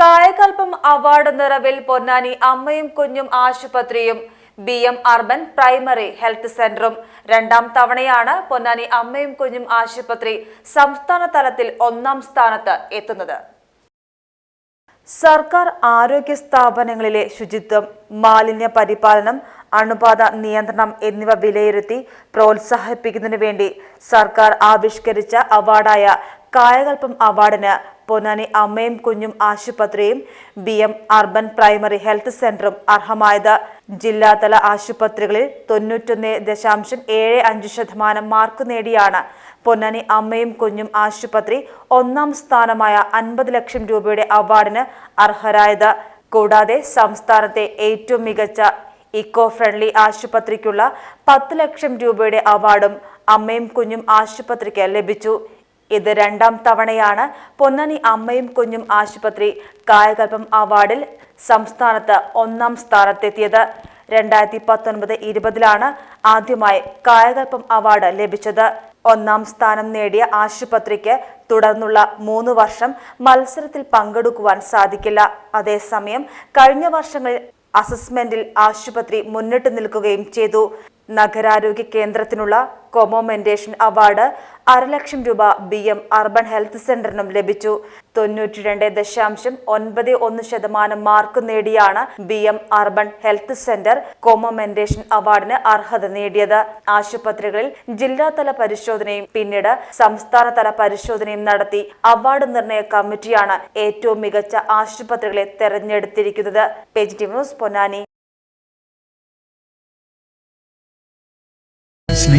Kayakalpam award നിറവിൽ പൊന്നാനി അമ്മയും കുഞ്ഞും ആശുപത്രിയും B M urban primary health സെന്ററും. രണ്ടാം തവണയാണ് പൊന്നാനി അമ്മയും കുഞ്ഞും ആശുപത്രി സംസ്ഥാന തലത്തിൽ ഒന്നാം സ്ഥാനത്ത് എത്തുന്നത്. സർക്കാർ ആരോഗ്യ സ്ഥാപനങ്ങളിലെ ശുചിത്വം മാലിന്യ പരിപാലനം അണുബാധ നിയന്ത്രണം എന്നിവ വിലയിരുത്തി പ്രോത്സാഹിപ്പിക്കുന്നതിനു വേണ്ടി സർക്കാർ ആവിഷ്കരിച്ച അവാർഡായ കായകൽപ്പം അവാർഡിന് പൊന്നാനി അമ്മയും കുഞ്ഞും ആശുപത്രിയും B M urban primary health സെന്ററും അർഹമായത്. ജില്ലാതല ആശുപത്രികളിൽ തൊണ്ണൂറ്റൊന്ന് ദശാംശം ഏഴ് അഞ്ച് ശതമാനം മാർക്ക് നേടിയാണ് പൊന്നാനി അമ്മയും കുഞ്ഞും ആശുപത്രി ഒന്നാം സ്ഥാനമായ അൻപത് ലക്ഷം രൂപയുടെ അവാർഡിന് അർഹരായത്. കൂടാതെ സംസ്ഥാനത്തെ ഏറ്റവും മികച്ച ഇക്കോ ഫ്രണ്ട്ലി ആശുപത്രിക്കുള്ള പത്ത് ലക്ഷം രൂപയുടെ അവാർഡും അമ്മയും കുഞ്ഞും ആശുപത്രിക്ക് ലഭിച്ചു. ഇത് രണ്ടാം തവണയാണ് പൊന്നാനി അമ്മയും കുഞ്ഞും ആശുപത്രി കായകൽപ്പം അവാർഡിൽ സംസ്ഥാനത്ത് ഒന്നാം സ്ഥാനത്തെത്തിയത്. രണ്ടായിരത്തി പത്തൊൻപത് ഇരുപതിലാണ് ആദ്യമായി കായകൽപ്പം അവാർഡ് ലഭിച്ചത്. ഒന്നാം സ്ഥാനം നേടിയ ആശുപത്രിക്ക് തുടർന്നുള്ള മൂന്ന് വർഷം മത്സരത്തിൽ പങ്കെടുക്കുവാൻ സാധിക്കില്ല. അതേസമയം കഴിഞ്ഞ വർഷങ്ങളിൽ അസസ്മെന്റിൽ ആശുപത്രി മുന്നിട്ട് നിൽക്കുകയും ചെയ്തു. നഗരാരോഗ്യ കേന്ദ്രത്തിനുള്ള കൊമോമെന്റേഷൻ അവാർഡ് അരലക്ഷം രൂപ ബി എം അർബൻ ഹെൽത്ത് സെന്ററിനും ലഭിച്ചു. തൊണ്ണൂറ്റി രണ്ട് ദശാംശം ഒൻപത് ഒന്ന് ശതമാനം മാർക്ക് നേടിയാണ് B M urban health centre commendation അവാർഡിന് അർഹത നേടിയത്. ആശുപത്രികളിൽ ജില്ലാതല പരിശോധനയും പിന്നീട് സംസ്ഥാനതല പരിശോധനയും നടത്തി അവാർഡ് നിർണയ കമ്മിറ്റിയാണ് ഏറ്റവും മികച്ച ആശുപത്രികളെ തെരഞ്ഞെടുത്തിരിക്കുന്നത്. പേജ് പൊന്നാനി